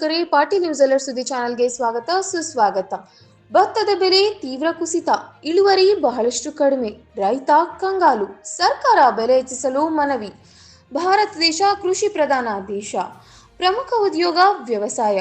ವೀಕ್ಷಕರೇ ಪಾಟಿ news alert ಸುದ್ದಿ ಚಾನೆಲ್ಗೆ ಸ್ವಾಗತ, ಸುಸ್ವಾಗತ. ಭತ್ತದ ಬೆಲೆ ತೀವ್ರ ಕುಸಿತ, ಇಳುವರಿ ಬಹಳಷ್ಟು ಕಡಿಮೆ, ರೈತ ಕಂಗಾಲು, ಸರ್ಕಾರ ಬೆಲೆ ಹೆಚ್ಚಿಸಲು ಮನವಿ. ಭಾರತ ದೇಶ ಕೃಷಿ ಪ್ರಧಾನ ದೇಶ. ಪ್ರಮುಖ ಉದ್ಯೋಗ, ವ್ಯವಸಾಯ.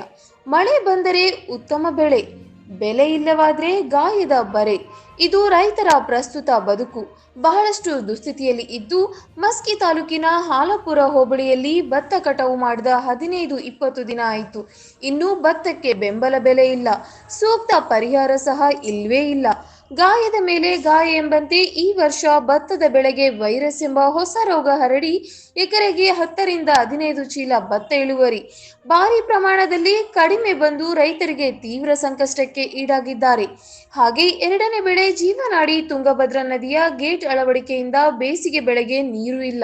ಮಳೆ ಬಂದರೆ ಉತ್ತಮ ಬೆಳೆ ಬೆಲೆ ಇಲ್ಲವಾದ್ರೆ ಗಾಯದ ಬರೆ. ಇದು ರೈತರ ಪ್ರಸ್ತುತ ಬದುಕು. ಬಹಳಷ್ಟು ದುಸ್ಥಿತಿಯಲ್ಲಿ ಇದ್ದು ಮಸ್ಕಿ ತಾಲೂಕಿನ ಹಾಲಪುರ ಹೋಬಳಿಯಲ್ಲಿ ಭತ್ತ ಕಟಾವು ಮಾಡಿದ ಹದಿನೈದು, ಇಪ್ಪತ್ತು ದಿನ ಆಯಿತು. ಇನ್ನೂ ಭತ್ತಕ್ಕೆ ಬೆಂಬಲ ಬೆಲೆ ಇಲ್ಲ. ಸೂಕ್ತ ಪರಿಹಾರ ಸಹ ಇಲ್ವೇ ಇಲ್ಲ. ಗಾಯದ ಮೇಲೆ ಗಾಯ ಎಂಬಂತೆ ಈ ವರ್ಷ ಭತ್ತದ ಬೆಳೆಗೆ ವೈರಸ್ ಎಂಬ ಹೊಸ ರೋಗ ಹರಡಿ ಎಕರೆಗೆ ಹತ್ತರಿಂದ ಹದಿನೈದು ಚೀಲ ಭತ್ತ ಇಳುವರಿ. ಭಾರಿ ಪ್ರಮಾಣದಲ್ಲಿ ಕಡಿಮೆ ಬಂದು ರೈತರಿಗೆ ತೀವ್ರ ಸಂಕಷ್ಟಕ್ಕೆ ಈಡಾಗಿದ್ದಾರೆ. ಹಾಗೆ ಎರಡನೇ ಬೆಳೆ ಜೀವನಾಡಿ ತುಂಗಭದ್ರಾ ನದಿಯ ಗೇಟ್ ಅಳವಡಿಕೆಯಿಂದ ಬೇಸಿಗೆ ಬೆಳೆಗೆ ನೀರು ಇಲ್ಲ.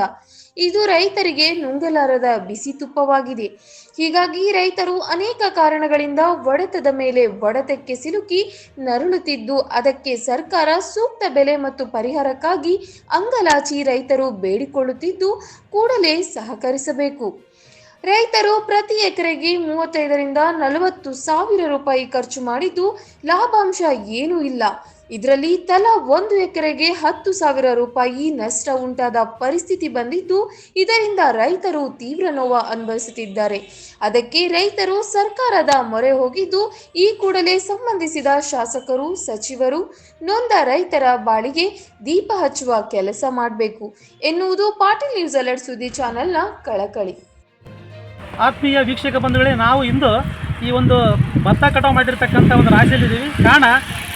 ಇದು ರೈತರಿಗೆ ನುಂಗಲಾರದ ಬಿಸಿ ತುಪ್ಪವಾಗಿದೆ. ಹೀಗಾಗಿ ರೈತರು ಅನೇಕ ಕಾರಣಗಳಿಂದ ಒಡೆತದ ಮೇಲೆ ಒಡೆತಕ್ಕೆ ಸಿಲುಕಿ ನರಳುತ್ತಿದ್ದು, ಅದಕ್ಕೆ ಸರ್ಕಾರ ಸೂಕ್ತ ಬೆಲೆ ಮತ್ತು ಪರಿಹಾರಕ್ಕಾಗಿ ಅಂಗಲಾಚಿ ರೈತರು ಬೇಡಿಕೊಳ್ಳುತ್ತಿದ್ದು ಕೂಡಲೇ ಸಹಕರಿಸಬೇಕು. ರೈತರು ಪ್ರತಿ ಎಕರೆಗೆ ಮೂವತ್ತೈದರಿಂದ ನಲವತ್ತು ಸಾವಿರ ರೂಪಾಯಿ ಖರ್ಚು ಮಾಡಿದ್ದು ಲಾಭಾಂಶ ಏನೂ ಇಲ್ಲ. ಇದರಲ್ಲಿ ತಲಾ ಒಂದು ಎಕರೆಗೆ ಹತ್ತು ಸಾವಿರ ರೂಪಾಯಿ ನಷ್ಟ ಉಂಟಾದ ಪರಿಸ್ಥಿತಿ ಬಂದಿದ್ದು, ಇದರಿಂದ ರೈತರು ತೀವ್ರ ನೋವು ಅನುಭವಿಸುತ್ತಿದ್ದಾರೆ. ಅದಕ್ಕೆ ರೈತರು ಸರ್ಕಾರದ ಮೊರೆ ಹೋಗಿದ್ದು, ಈ ಕೂಡಲೇ ಸಂಬಂಧಿಸಿದ ಶಾಸಕರು, ಸಚಿವರು ನೊಂದ ರೈತರ ಬಾಳಿಗೆ ದೀಪ ಹಚ್ಚುವ ಕೆಲಸ ಮಾಡಬೇಕು ಎನ್ನುವುದು ಪಾಟೀಲ್ ನ್ಯೂಸ್ ಅಲರ್ಟ್ ಸುದ್ದಿ ಚಾನೆಲ್ನ ಕಳಕಳಿ. ಆತ್ಮೀಯ ವೀಕ್ಷಕ ಬಂಧುಗಳೇ, ನಾವು ಇಂದು ಈ ಒಂದು ಭತ್ತ ಕಟಾವು ಮಾಡಿರ್ತಕ್ಕಂಥ ಒಂದು ರಾಜ್ಯದಲ್ಲಿದ್ದೀವಿ ಕಾರಣ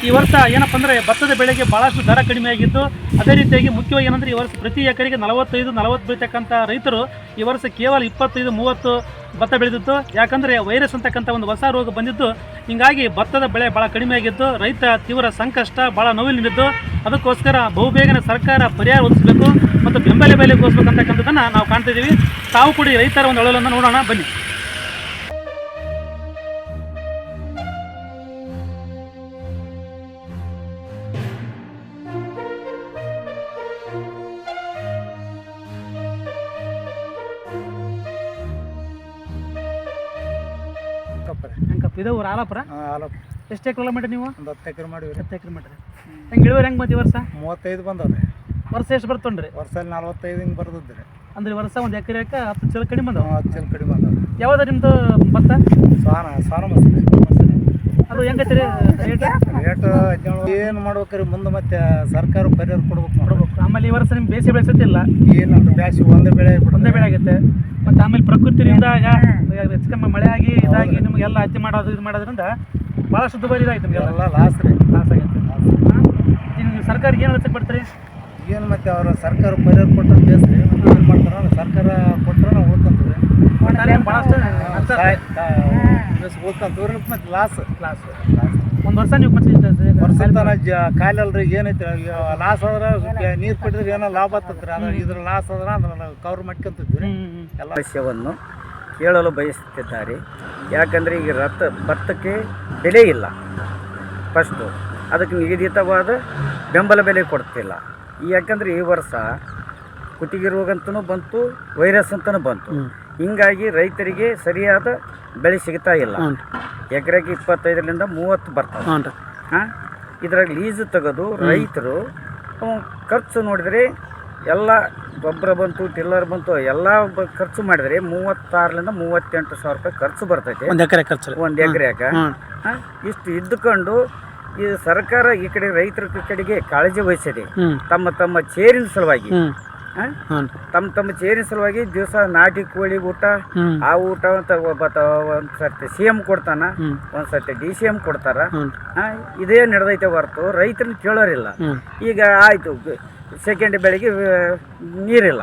ಈ ವರ್ಷ ಏನಪ್ಪ ಅಂದರೆ ಭತ್ತದ ಬೆಳೆಗೆ ಭಾಳಷ್ಟು ದರ ಕಡಿಮೆ ಆಗಿದ್ದು ಅದೇ ರೀತಿಯಾಗಿ ಮುಖ್ಯವಾಗಿ ಏನಂದರೆ ಈ ವರ್ಷ ಪ್ರತಿ ಎಕರೆಗೆ ನಲವತ್ತೈದು, ನಲವತ್ತು ಬೀಳ್ತಕ್ಕಂಥ ರೈತರು ಈ ವರ್ಷ ಕೇವಲ ಇಪ್ಪತ್ತೈದು, ಮೂವತ್ತು ಭತ್ತ ಬೆಳೆದಿತ್ತು. ಯಾಕಂದರೆ ವೈರಸ್ ಅಂತಕ್ಕಂಥ ಒಂದು ಹೊಸ ರೋಗ ಬಂದಿದ್ದು ಹೀಗಾಗಿ ಭತ್ತದ ಬೆಳೆ ಭಾಳ ಕಡಿಮೆ ಆಗಿದ್ದು ರೈತ ತೀವ್ರ ಸಂಕಷ್ಟ ಭಾಳ ನೋವಿನಲ್ಲಿದ್ದು ಅದಕ್ಕೋಸ್ಕರ ಬಹುಬೇಗನೆ ಸರ್ಕಾರ ಪರಿಹಾರ ಒದಗಿಸಬೇಕು ಮತ್ತು ಬೆಂಬಲ ಬೆಲೆ ಘೋಷಿಸಬೇಕಂತಕ್ಕಂಥದ್ದನ್ನು ನಾವು ಕಾಣ್ತಿದ್ದೀವಿ ತಾವು ಕೂಡ ರೈತರ ಒಂದು ಅಳಲನ್ನು ನೋಡೋಣ. ಬನ್ನಿ. ಇದು ಊರು ಆಲಾಪುರ? ಹಾಲು ಎಷ್ಟು ಕಿಲೋಮೀಟರ್ ನೀವು? ಒಂದು ಹತ್ತು ಎಕರೆ ಮಾಡಿವಿ ಹತ್ತು ಕಿಲೋಮೀಟರ್ ಹೆಂಗೆ ಇಳುವರಿ ಹೆಂಗೆ ಈ ವರ್ಷ? ಮೂವತ್ತೈದು ಬಂದವ್ರಿ ವರ್ಷ ಎಷ್ಟು ಬರ್ತೊಂಡ್ರಿ ವರ್ಷದಲ್ಲಿ ನಲ್ವತ್ತೈದು ಹಿಂಗೆ ಬರ್ತದ್ರಿ ಅಂದ್ರೆ ವರ್ಷ ಒಂದು ಎಕರೆಕ್ಕೆ ಹತ್ತು ಚೀಲ ಕಡಿಮೆ ಬಂದವ? ಹತ್ತು ಜನ ಕಡಿಮೆ ಬಂದವ್ರಿ ಯಾವ್ದು ನಿಮ್ಮದು ಭತ್ತ? ಸಾನ ಸಾನ ಮಸ್ತ್ರಿ ಅದು ಹೆಂಗೈತೆ ರೀ ರೇಟ್? ರೇಟ್ ಹದಿನೇಳು ಏನು ಮಾಡ್ಬೇಕ್ರಿ ಮುಂದೆ ಮತ್ತೆ ಸರ್ಕಾರ ಪರಿಹಾರ ಕೊಡ್ಬೇಕು ಕೊಡ್ಬೇಕು. ಆಮೇಲೆ ಈ ವರ್ಷ ನಿಮ್ಗೆ ಬೇಸಿ ಬೆಳೆಸತ್ತಿಲ್ಲ ಏನು ಬ್ಯಾಸಿ ಒಂದೇ ಬೆಳೆ ಒಂದೇ ಬೆಳೆ ಆಗೈತೆ. ಮತ್ತು ಆಮೇಲೆ ಪ್ರಕೃತಿಯಿಂದ ಹೆಚ್ಚು ಕಮ್ಮಿ ಮಳೆ ಆಗಿ ಇದಾಗಿ ನಿಮಗೆಲ್ಲ ಹತ್ತಿ ಮಾಡೋದು ಇದು ಮಾಡೋದ್ರಿಂದ ಭಾಳಷ್ಟು ದುಬಾರಿ ಇದಾಯ್ತು ನಿಮಗೆಲ್ಲ. ಎಲ್ಲ ಲಾಸ್ ರೀ. ಲಾಸ್ ಆಗೈತೆ ನೀವು ಸರ್ಕಾರಕ್ಕೆ ಏನು ಅಳತೆ ಬರ್ತೀರಿ? ಏನು ಮತ್ತೆ ಅವರು ಸರ್ಕಾರ ಪರಿಹಾರ ಕೊಟ್ಟರೆ ಬೇಸ್ರಿ ಏನು ಮಾಡ್ತಾರ ಸರ್ಕಾರ ಕೊಟ್ಟರೆ ನಾವು ಉಳ್ಕೊಂತೀವಿ. ಭಾಳಷ್ಟು ಉಳ್ಕೊಂತೀವಿ. ಮತ್ತೆ ಲಾಸ್ ಲಾಸ್ ಲಾಸ್ ಒಂದು ವರ್ಷ ನೀವು ವರ್ಷತನ ಜ ಕಾಲಲ್ರಿ ಏನೈತಿ ಲಾಸ್ ಆದ್ರೆ ನೀರು ಕುಡಿದ್ರೆ ಏನೋ ಲಾಭ ಆಗ್ತದ್ರಿ ಅದ್ರ ಇದ್ರ ಲಾಸ್ ಆದ್ರೆ ಅದನ್ನ ಕವರ್ ಮಾಡ್ಕೊಂತಿದ್ವಿ. ಎಲ್ಲ ವಿಷಯವನ್ನು ಕೇಳಲು ಬಯಸುತ್ತಿದ್ದಾರೆ. ಯಾಕಂದರೆ ಈಗ ರಥ ಭತ್ತಕ್ಕೆ ಬೆಲೆ ಇಲ್ಲ. ಫಸ್ಟು ಅದಕ್ಕೆ ನಿಗದಿತವಾದ ಬೆಂಬಲ ಬೆಲೆ ಕೊಡ್ತಿಲ್ಲ. ಯಾಕಂದರೆ ಈ ವರ್ಷ ಕುತ್ತಿಗೆ ರೋಗ ಅಂತಲೂ ಬಂತು ವೈರಸ್ ಅಂತಲೂ ಬಂತು. ಹಿಂಗಾಗಿ ರೈತರಿಗೆ ಸರಿಯಾದ ಬೆಳೆ ಸಿಗ್ತಾ ಇಲ್ಲ. ಎಕರೆಗೆ ಇಪ್ಪತ್ತೈದರಿಂದ ಮೂವತ್ತು ಬರ್ತವೆ. ಹ್ಞೂ ರೀ. ಹಾಂ? ಇದ್ರಾಗ ಲೀಸ್ ತೆಗೆದು ರೈತರು ಖರ್ಚು ನೋಡಿದರೆ ಎಲ್ಲ ಗೊಬ್ಬರ ಬಂತು ಟಿಲ್ಲರ್ ಬಂತು ಎಲ್ಲ ಖರ್ಚು ಮಾಡಿದರೆ ಮೂವತ್ತಾರರಿಂದ ಮೂವತ್ತೆಂಟು ಸಾವಿರ ರೂಪಾಯಿ ಖರ್ಚು ಬರ್ತೈತೆ. ಒಂದು ಎಕರೆ ಖರ್ಚು ಒಂದು ಎಕರೆಕ ಇಷ್ಟು ಇದ್ದುಕೊಂಡು ಈ ಸರ್ಕಾರ ಈ ಕಡೆ ರೈತರ ಕಡೆಗೆ ಕಾಳಜಿ ವಹಿಸಿದೆ. ತಮ್ಮ ತಮ್ಮ ಚೇರಿನ ಸಲುವಾಗಿ. ತಮ್ಮ ತಮ್ಮ ಚೇರಿನ ಸಲುವಾಗಿ ದಿವಸ ನಾಟಿ ಕೋಳಿ ಊಟ ಆ ಊಟ ಅಂತ ಒಬ್ಬ ತ- ಒಂದ್ ಸರ್ತಿ ಸಿ ಎಂ ಕೊಡ್ತಾನ. ಒಂದು ಸರ್ತಿ ಡಿ ಸಿ ಎಂ ಕೊಡ್ತಾರ. ಇದೇ ನಡೆದೈತೆ ಹೊರತು. ರೈತರನ್ನ ಕೇಳೋರಿಲ್ಲ. ಈಗ ಆಯಿತು. ಸೆಕೆಂಡ್ ಬೆಳಿಗ್ಗೆ ನೀರಿಲ್ಲ.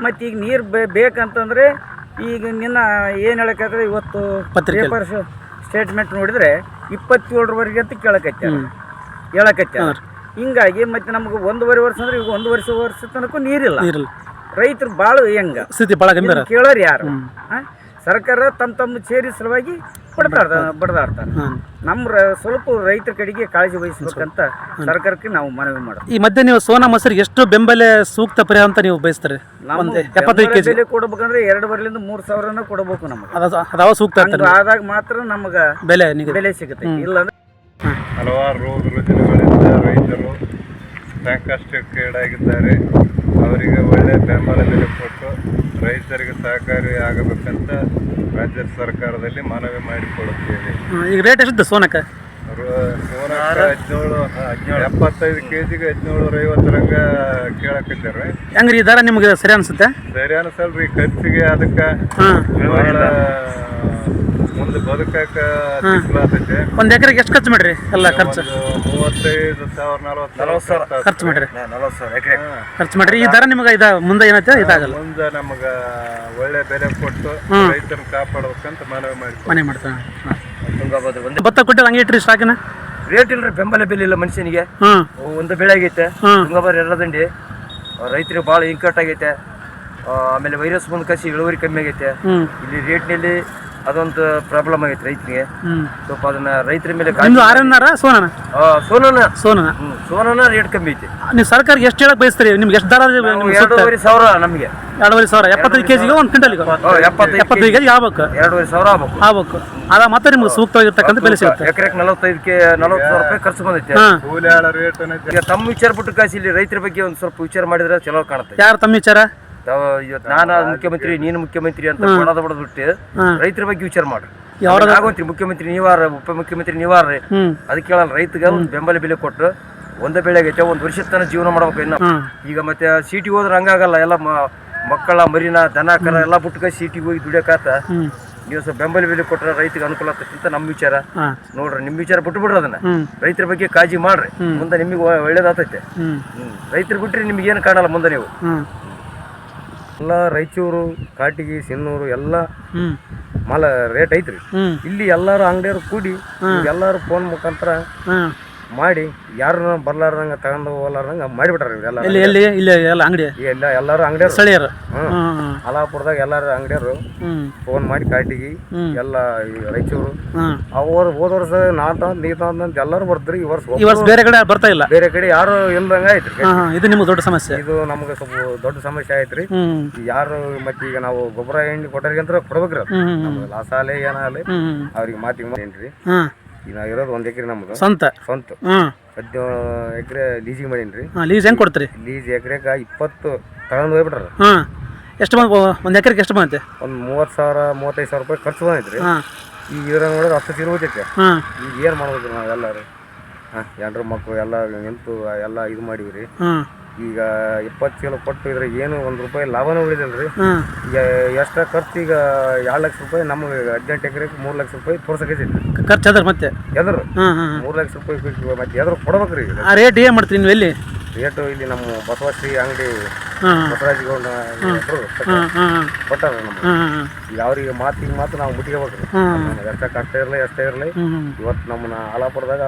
ಮತ್ತೆ ಈಗ ನೀರು ಬೇಕಂತಂದ್ರೆ ಈಗ ನಿನ್ನ ಏನು ಹೇಳಕ್ಕಾದ್ರೆ ಇವತ್ತು. ಪೇಪರ್ ಸ್ಟೇಟ್ಮೆಂಟ್ ನೋಡಿದ್ರೆ ಇಪ್ಪತ್ತೇಳರವರೆಗೆ ಅಂತ ಕೇಳಕತ್ತ ಹೇಳಕತ್ಯಾರ. ಹಿಂಗಾಗಿ ಮತ್ತೆ ನಮ್ಗೆ ಒಂದೂವರೆ ವರ್ಷ ಅಂದ್ರೆ ಈಗ ಒಂದು ವರ್ಷ ವರ್ಷ ತನಕ ನೀರಿಲ್ಲ. ನೀರಿಲ್ಲ. ರೈತರು ಭಾಳ ಹೆಂಗ? ಸ್ಥಿತಿ ಭಾಳ ಗಂಭೀರ. ಕೇಳೋರು ಯಾರು? ಆ? ಸರ್ಕಾರ ತಮ್ಮ ತಮ್ಮ ಸೇರಿ ಸಲುವಾಗಿ ಬಡ್ದಾಡ್ತ ಬಡದಾಡ್ತಾರೆ. ನಮ್ಮ ಸ್ವಲ್ಪ ರೈತರ ಕಡೆಗೆ ಕಾಳಜಿ ವಹಿಸ್ಬೇಕಂತ ಸರ್ಕಾರಕ್ಕೆ ನಾವು ಮನವಿ ಮಾಡೋದು. ಈ ಮಧ್ಯೆ ನೀವು ಸೋನಾ ಮೊಸರಿಗೆ ಎಷ್ಟು ಬೆಂಬಲ ಸೂಕ್ತ ಪರಿಹಾರ ಅಂತ ನೀವು ಬಯಸ್ತಾರೆ? ಎಪ್ಪತ್ತೈದು ಕೆಜಿ. ಬೆಲೆ ಕೊಡ್ಬೇಕಂದ್ರೆ ಎರಡು ಬರಲಿಂದ ಮೂರು ಸಾವಿರನ ಕೊಡಬೇಕು ನಮಗೆ. ಅದಾವ ಸೂಕ್ತ ಆದಾಗ ಮಾತ್ರ ನಮಗೆ ಬೆಲೆ ಬೆಲೆ ಸಿಗುತ್ತೆ. ಇಲ್ಲ ಹಲವಾರು ರೋಗ ರೈತರು ಸಂಕಷ್ಟಕ್ಕೀಡಾಗಿದ್ದಾರೆ ಅವರಿಗೆ ಒಳ್ಳೆಯ ಬೆಂಬಲ ಬೆಲೆ ಕೊಟ್ಟು ರೈತರಿಗೆ ಸಹಕಾರಿ ಆಗಬೇಕಂತ ರಾಜ್ಯ ಸರ್ಕಾರದಲ್ಲಿ ಮನವಿ ಮಾಡಿಕೊಳ್ಳುತ್ತೇವೆ. ಈಗ ರೇಟ್ ಎಷ್ಟು ಸೋನಕ್ಕೆ? ಹದಿನೇಳು ಎಪ್ಪತ್ತೈದು ಕೆ ಜಿಗೆ ಹದಿನೇಳು ಐವತ್ತರಂಗ ಕೇಳಕತ್ತಾರೆ ಹೆಂಗ್ರಿ ಈ ದರ ನಿಮ್ಗೆ ಸರಿ ಅನ್ಸುತ್ತೆ? ಸರಿ ಅನ್ಸಲ್ರಿ ಖರ್ಚಿಗೆ ಅದಕ್ಕೆ ಬದುಕಕ್ಕ ಎಕರೆಗೆ ಎಷ್ಟು ಖರ್ಚು ಮಾಡ್ರಿ ಎಲ್ಲ ಖರ್ಚು? ಒಂದು ಮೂವತ್ತೈದು ಸಾವಿರ ನಲವತ್ತು ಸಾವಿರ ಖರ್ಚು ಮಾಡ್ರಿ. ನಲವತ್ತು ಸಾವಿರ ಎಕರೆ. ಖರ್ಚು ಮಾಡ್ರಿ. ಈ ದರ ನಿಮಗೆ ಇದ ಮುಂದೆ ಏನೈತೆ? ಇದಾಗಲ್ಲ. ಮುಂದೆ ನಮಗ ಒಳ್ಳೆ ಬೆಲೆ ಕೊಟ್ಟು ರೈತರನ್ನ ಕಾಪಾಡ್ಬೇಕಂತ ಮನವಿ ಮಾಡಿ ಮನೆ ಮಾಡ್ತಾನೆ ತುಂಗಭದ್ರ ಒಂದು ಭತ್ತ ಕೊಟ್ಟಿಲ್ಲ ಹಂಗೆ ಇಟ್ರಿ ಸ್ಟಾಕಿನ ರೇಟ್ ಇಲ್ರಿ ಬೆಂಬಲ ಬೆಲೆ ಇಲ್ಲ ಮನುಷ್ಯನಿಗೆ. ಒಂದು ಬೆಳೆ ಆಗೈತೆ. ತುಂಗಭದ್ರ ಎರಡದಂಡಿ ರೈತರಿಗೆ ಭಾಳ ಇಂಕಟ್ ಆಗೈತೆ. ಆಮೇಲೆ ವೈರಸ್ ಬಂದು ಕಸಿ ಇಳುವರಿ ಕಮ್ಮಿ ಆಗೈತೆ. ಇಲ್ಲಿ ರೇಟ್ನಲ್ಲಿ ಅದೊಂದು ಪ್ರಾಬ್ಲಮ್ ಆಗೈತೆ ರೈತರಿಗೆ. ಸ್ವಲ್ಪ ಅದನ್ನ ರೈತರ ಮೇಲೆ ನಿಮ್ದು ಆರ್ ಎನ್ ಆರ ಸೋನನ ಆ, ಸೋನನ ಸೋನನ ಹ್ಮ್, ಸೋನನ ರೇಟ್ ಕಮ್ಮಿ ಐತಿ. ನೀವು ಸರ್ಕಾರಕ್ಕೆ ಎಷ್ಟು ಹೇಳಕ್ ಬಯಸ್ತೀರಿ? ನಿಮ್ಗೆ ಎಷ್ಟು ದರ ನಿಮ್ಗೆ ಎರಡೂವರೆ ಸಾವಿರ ನಮಗೆ. ಎರಡೂವರೆ ಸಾವಿರ. ಎಪ್ಪತ್ತೈದು ಕೆಜಿಗೆ ಒಂದು ಕ್ವಿಂಟಲ್ಗೆ. ಎಪ್ಪತ್ತೈದು ಎಪ್ಪತ್ತೈದು ಕೆಜಿ. ಆಗ್ಬೇಕು. ಎರಡೂವರೆ ಸಾವಿರ ಆಗ್ಬೇಕು. ಆಗ್ಬೇಕು. ಅದ ಮಾತ್ರ ನಿಮ್ಗೆ ಸೂಕ್ತವಾಗಿರ್ತಕ್ಕಂಥ ಬೆಲೆ ಸಿಗುತ್ತೆ. ಎಕರೆಗೆ ನಲವತ್ತೈದು ಕೆ ನಲವತ್ತು ಸಾವಿರ ರೂಪಾಯಿ ಖರ್ಚು ಬಂದೈತೆ. ಹಾಂ. ಈಗ ತಮ್ಮ ವಿಚಾರ ಬಿಟ್ಟು ಕಾಸಿ ಇಲ್ಲಿ ರೈತರ ಬಗ್ಗೆ ಒಂದು ಸ್ವಲ್ಪ ವಿಚಾರ ಮಾಡಿದ್ರೆ ಚಲೋ ಕಾಣುತ್ತೆ. ಯಾರು ತಮ್ಮ ವಿಚಾರ? ತಾವು ಇವತ್ತು ನಾನು ಮುಖ್ಯಮಂತ್ರಿ ನೀನು ಮುಖ್ಯಮಂತ್ರಿ ಅಂತ ಕೊಡೋದು ಬಿಡೋದು ಬಿಟ್ಟು ರೈತರ ಬಗ್ಗೆ ವಿಚಾರ ಮಾಡ್ರಿ? ಆಗೋತ್ರಿ ಮುಖ್ಯಮಂತ್ರಿ ನೀವಾರ ಉಪಮುಖ್ಯಮಂತ್ರಿ ನೀವಾರ್ರಿ. ಹ್ಞೂ ಅದಕ್ಕೆ ಕೇಳಲ್ಲ ರೈತಗೆ ಒಂದು ಬೆಂಬಲ ಬೆಲೆ ಕೊಟ್ಟು ಒಂದೇ ಬೆಳೆಗೈತೆ ಒಂದು ವರ್ಷದ ತನಕ ಜೀವನ ಮಾಡ್ಬೇಕು ಇನ್ನ. ಈಗ ಮತ್ತೆ ಸಿಟಿಗೆ ಹೋದ್ರೆ ಹಂಗಾಗಲ್ಲ ಎಲ್ಲ ಮಕ್ಕಳ ಮರಿನ ದನ ಕರ ಎಲ್ಲ ಬಿಟ್ಕ ಸಿಟಿಗೆ ಹೋಗಿ ದುಡಿಯಕಾತ. ನೀವು ಸ್ವಲ್ಪ ಬೆಂಬಲ ಬೆಲೆ ಕೊಟ್ಟರೆ ರೈತಗ ಅನುಕೂಲ ಆಗ್ತೈತಿ ಅಂತ ನಮ್ಮ ವಿಚಾರ. ನೋಡ್ರಿ ನಿಮ್ಮ ವಿಚಾರ ಬಿಟ್ಟು ಬಿಡ್ರಿ ಅದನ್ನ ರೈತರ ಬಗ್ಗೆ ಕಾಳಜಿ ಮಾಡ್ರಿ. ಮುಂದೆ ನಿಮಗೆ ಒಳ್ಳೇದಾಗ್ತೈತೆ. ರೈತರು ಬಿಟ್ರಿ ನಿಮ್ಗೆ ಏನು ಕಾಣಲ್ಲ ಮುಂದೆ ನೀವು. ಎಲ್ಲ ರಾಯಚೂರು ಕಾಟಿಗಿ ಸಿನ್ನೂರು ಎಲ್ಲ ಮಾಲ ರೇಟ್ ಐತ್ರಿ. ಇಲ್ಲಿ ಎಲ್ಲಾರು ಅಂಗಡಿಯವ್ರು ಕೂಡಿ ಎಲ್ಲಾರು ಫೋನ್ ಮುಖಾಂತರ ಮಾಡಿ ಯಾರು ಬರ್ಲಾರ್ದಂಗ ತಗೊಂಡು ಹೋಗ್ಲಾರ್ದಂಗ ಮಾಡಿಬಿಟ್ರಿ ಎಲ್ಲ ಎಲ್ಲಿ ಎಲ್ಲಿ ಇಲ್ಲಿ ಎಲ್ಲ ಅಂಗಡಿ? ಎಲ್ಲ ಎಲ್ಲಾರು ಅಂಗಡಿಯವ್ರು. ಸ್ಥಳೀಯರು. ಹ್ಮ್. ಹ್ಞೂ ಅಲಾಪುರದಾಗ ಎಲ್ಲಾರು ಅಂಗಡಿಯರು ಫೋನ್ ಮಾಡಿ ಕಾಟಿಗಿ ಹ್ಮ್. ಎಲ್ಲ ಈ ರಾಯಚೂರು ಅವ್ರು ಹೋದ ವರ್ಷ ನಾ ತಂದ್ ನೀ ತಂದ್ ಅಂತ ಎಲ್ಲರೂ ಬರ್ತಾರೆ ಈ ವರ್ಷ ಈ ವರ್ಷ ಒಬ್ರು ಬೇರೆ ಕಡೆ ಬರ್ತಾ ಇಲ್ಲ? ಬೇರೆ ಕಡೆ ಯಾರು ಇಲ್ದಂಗ ಹಾಂ ಹಾಂ. ಇದು ನಿಮ್ಗೆ ದೊಡ್ಡ ಸಮಸ್ಯೆ. ಇದು ನಮ್ಗೆ ಸ್ವಲ್ಪ ದೊಡ್ಡ ಸಮಸ್ಯೆ ಐತ್ರಿ ಯಾರು ಮತ್ತೆ ಈಗ ನಾವು ಗೊಬ್ಬರ ಎಣ್ಣೆ ಕೊಟ್ಟರಿಗಂತ ಕೊಡ್ಬೇಕ್ರಿ ಲಾಸ್ ಲಾಸಾಲೆ ಏನಾಗಲಿ ಅವ್ರಿಗೆ ಮಾತಿಗೆ ಹಾಂ. ಈಗ ನಾವು ಇರೋದು ಒಂದು ಎಕರೆ ನಮ್ದು. ಸ್ವಂತ? ಸ್ವಂತ. ಹ್ಞೂ ಹದಿನೇಳು ಎಕರೆ ಲೀಸಿಗೆ ಮಾಡೀನಿ ರೀ ಹಾಂ ಲೀಸ್ ಹೆಂಗೆ ಕೊಡ್ತೀರಿ? ಲೀಸ್ ಎಕರೆಗೆ ಇಪ್ಪತ್ತು ತಗೊಂಡು ಹೋಗ್ಬಿಟ್ರ ಹಾಂ. ಎಷ್ಟು ಬಂದು ಒಂದು ಎಕರೆಗೆ ಎಷ್ಟು ಬಂತೆ ಒಂದು ಮೂವತ್ತು ಸಾವಿರ ಮೂವತ್ತೈದು ಸಾವಿರ ರೂಪಾಯಿ ಖರ್ಚು ಬಂದೈತ್ರಿ. ಹಾಂ. ಈಗ ಇದ್ರ ನೋಡಿದ್ರೆ ಅಷ್ಟು ಹಾಂ. ಈಗ ಏನು ಮಾಡ್ಬೇಕು ನಾವು ಎಲ್ಲರೂ ಹಾಂ ಎಂಟ್ರ ಮಕ್ಕಳು ಎಲ್ಲ ನಿಂತು ಎಲ್ಲ ಇದು ಮಾಡೀವಿ ರೀ ಹಾಂ. ಈಗ ಇಪ್ಪತ್ತು ಚೀಲ ಕೊಟ್ಟು ಇದ್ರೆ ಏನು ಒಂದು ರೂಪಾಯಿ ಲಾಭನೂ ಉಳಿದಿಲ್ಲ ರೀ ಈಗ ಎಷ್ಟ ಖರ್ಚು ಈಗ ಎರಡು ಲಕ್ಷ ರೂಪಾಯಿ ನಮಗೆ ಹದಿನೆಂಟು ಎಕರೆಗೆ ಮೂರು ಲಕ್ಷ ರೂಪಾಯಿ ತೋರ್ಸಕೈತಿ ಖರ್ಚು ಅದ್ರ ಮತ್ತೆ? ಎದ್ರು. ಮೂರು ಲಕ್ಷ ರೂಪಾಯಿ ಬೇಕು ಮತ್ತೆ ಎದ್ರು ಕೊಡ್ಬೇಕ್ರಿ ರೀ ಆ ರೇಟ್ ಏನು ಮಾಡ್ತೀರಿ ನೀವು ಎಲ್ಲಿ? ರೇಟು ಇಲ್ಲಿ ನಮ್ಮ ಬಸವಶ್ರೀ ಅಂಗಡಿ ಬಸವರಾಜಗೌಡ ಕೊಟ್ಟಾರ. ಹಾಂ ಈಗ ಅವ್ರಿಗೆ ಮಾತಿಗೆ ಮಾತು ನಾವು ಮುಟ್ಕೋಬೇಕ್ರಿ. ರೀ ನಮ್ಗೆ ಎಷ್ಟ ಕಷ್ಟ ಇರಲಿ ಎಷ್ಟೇ ಇರಲಿ. ಇವತ್ತು ನಮ್ಮನ್ನ ಆಲಾಪುರದಾಗ